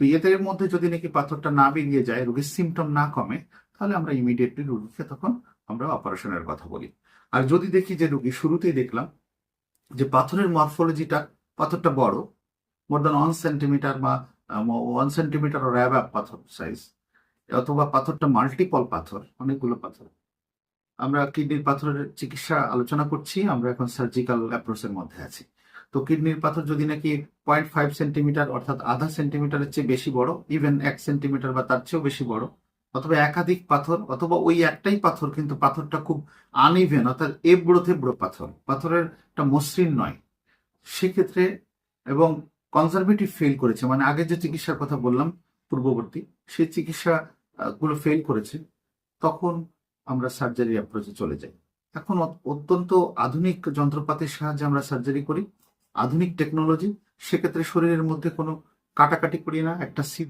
তো এদের মধ্যে যদি নাকি পাথরটা না বেরিয়ে যায়, রোগীর সিমটম না কমে, তাহলে আমরা ইমিডিয়েটলি রোগীকে তখন আমরা অপারেশনের কথা বলি। আর যদি দেখি যে রোগী শুরুতেই দেখলাম যে পাথরের মরফোলজিটা পাথরটা বড় মোর দ্যান ওয়ান সেন্টিমিটার বা ওয়ান সেন্টিমিটার ওর অ্যাবাব পাথর সাইজ অথবা পাথরটা মাল্টিপল পাথর, অনেকগুলো পাথর। আমরা কিডনির পাথরের চিকিৎসা আলোচনা করছি, আমরা এখন সার্জিক্যাল অ্যাপ্রোচের মধ্যে আছি। তো কিডনির পাথর যদি নাকি পয়েন্ট ফাইভ সেন্টিমিটার অর্থাৎ আধা সেন্টিমিটারের চেয়ে বেশি বড় ইভেন এক সেন্টিমিটার বা তার চেয়েও বেশি বড়, অথবা একাধিক পাথর, অথবা ওই একটাই পাথর কিন্তু পাথরটা খুব আনইভেন অর্থাৎ এবড়ো থেবড়ো পাথর, পাথরের একটা মসৃণ নয়। সেক্ষেত্রে এবং কনজারভেটিভ ফেল করেছে মানে আগে যে চিকিৎসার কথা বললাম পূর্ববর্তী, সেই চিকিৎসা গুলো ফেল করেছে, তখন আমরা সার্জারি অ্যাপ্রোচে চলে যাই। এখন অত- অত্যন্ত আধুনিক যন্ত্রপাতির সাহায্যে আমরা সার্জারি করি। আধুনিক টেকনোলজি সেক্ষেত্রে শরীরের মধ্যে কোনো কাটাকাটি করি না একটা